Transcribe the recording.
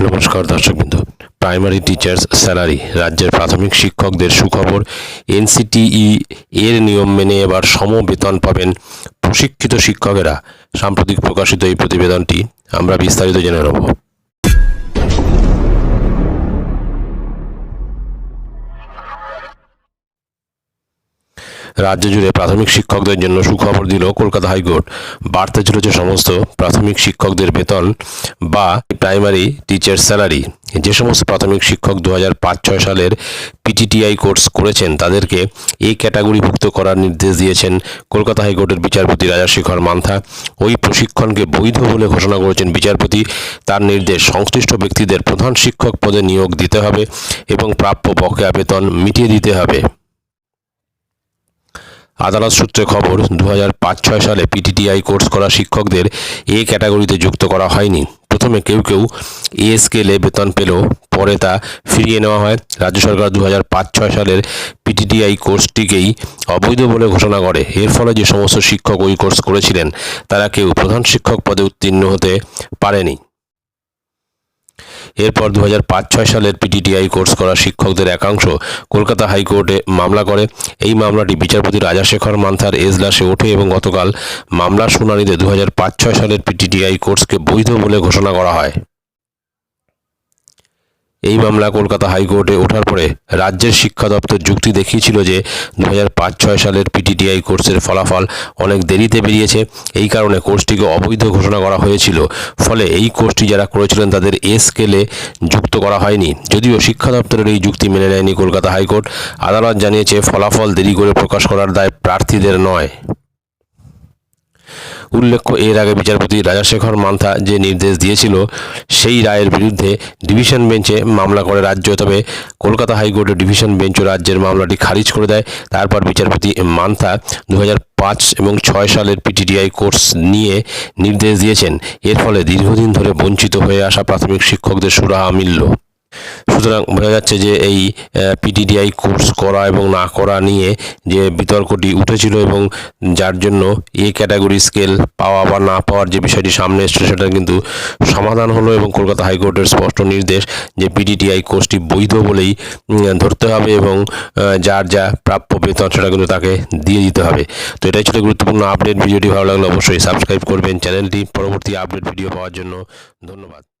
নমস্কার দর্শক দর্শকবৃন্দ। প্রাইমারি টিচার্স স্যালারি রাজ্যের প্রাথমিক শিক্ষকদের সুখবর এনসিটিই এর নিয়ম মেনে এবার সম বেতন পাবেন প্রশিক্ষিত শিক্ষকেরা। সাম্প্রতিক প্রকাশিত এই প্রতিবেদনটি আমরা বিস্তারিত জেনে নেব। রাজ্য জুড়ে প্রাথমিক শিক্ষকদের জন্য সুখবর দিল কলকাতা হাইকোর্ট। বাড়তে চলেছে সমস্ত প্রাথমিক শিক্ষকদের বেতন বা প্রাইমারি টিচার স্যালারি, যে সমস্ত প্রাথমিক শিক্ষক দু হাজার পাঁচ ছয় সালের পিটিটিআই কোর্স করেছেন, তাদেরকে এই ক্যাটাগরিভুক্ত করার নির্দেশ দিয়েছেন কলকাতা হাইকোর্টের বিচারপতি রাজাশেখর মান্থা। ওই প্রশিক্ষণকে বৈধ বলে ঘোষণা করেছেন বিচারপতি। তার নির্দেশ, সংশ্লিষ্ট ব্যক্তিদের প্রধান শিক্ষক পদে নিয়োগ দিতে হবে এবং প্রাপ্য বকেয়া বেতন মিটিয়ে দিতে হবে। আদালত সূত্রে খবর দু হাজার পাঁচ ছয় সালে পিটিটিআই কোর্স করা শিক্ষকদের এ ক্যাটাগরিতে যুক্ত করা হয়নি। প্রথমে কেউ কেউ এ স্কেলে বেতন পেলেও পরে তা ফিরিয়ে নেওয়া হয়। রাজ্য সরকার দু হাজার পাঁচ ছয় সালের পিটিটিআই কোর্সটিকেই অবৈধ বলে ঘোষণা করে। এর ফলে যে সমস্ত শিক্ষক ওই কোর্স করেছিলেন, তারা কেউ প্রধান শিক্ষক পদে উত্তীর্ণ হতে পারেনি। এরপর দু হাজার সালের পিটিটিআই কোর্স করা শিক্ষকদের একাংশ কলকাতা হাইকোর্টে মামলা করে। এই মামলাটি বিচারপতি রাজাশেখর মান্থার এজলাসে ওঠে এবং গতকাল মামলার শুনানিতে দু হাজার সালের পিটিটিআই কোর্সকে বৈধ বলে ঘোষণা করা হয়। এই মামলা কলকাতা হাইকোর্টে ওঠার পরে রাজ্যের শিক্ষা দপ্তর যুক্তি দেখিয়েছিল যে দু হাজার সালের পিটিটিআই কোর্সের ফলাফল অনেক দেরিতে বেরিয়েছে। এই কারণে কোর্সটিকে অবৈধ ঘোষণা করা হয়েছিল। ফলে এই কোর্সটি যারা করেছিলেন তাদের এ স্কেলে যুক্ত করা হয়নি। যদিও শিক্ষা দপ্তরের এই যুক্তি মেনে নেয়নি কলকাতা হাইকোর্ট, আদালত জানিয়েছে ফলাফল দেরি করে প্রকাশ করার দায় প্রার্থীদের নয়। উল্লেখ্য, এর আগে বিচারপতি রাজাশেখর মান্থা যে নির্দেশ দিয়েছিল, সেই রায়ের বিরুদ্ধে ডিভিশন বেঞ্চে মামলা করে রাজ্য। তবে কলকাতা হাইকোর্টের ডিভিশন বেঞ্চও রাজ্যের মামলাটি খারিজ করে দেয়। তারপর বিচারপতি মান্থা দু পাঁচ এবং ছয় সালের পিটিডিআই কোর্স নিয়ে নির্দেশ দিয়েছেন। এর ফলে দীর্ঘদিন ধরে বঞ্চিত হয়ে আসা প্রাথমিক শিক্ষকদের সুরাহা মিলল। সুতরাং বোঝা যাচ্ছে যে এই পিটিডিআই কোর্স করা এবং না করা নিয়ে যে বিতর্কটি উঠেছিল এবং যার জন্য এ ক্যাটাগরি স্কেল পাওয়া বা না পাওয়ার যে বিষয়টি সামনে এসছে সেটা কিন্তু সমাধান হলো এবং কলকাতা হাইকোর্টের স্পষ্ট নির্দেশ যে পিটিটিআই কোর্সটি বৈধ বলেই ধরতে হবে এবং যার যা প্রাপ্য বেতন সেটা কিন্তু তাকে দিয়ে দিতে হবে। তো এটাই ছিল গুরুত্বপূর্ণ আপডেট ভিডিওটি ভালো লাগলে অবশ্যই সাবস্ক্রাইব করবেন। চ্যানেলটি পরবর্তী আপডেট ভিডিও পাওয়ার জন্য ধন্যবাদ।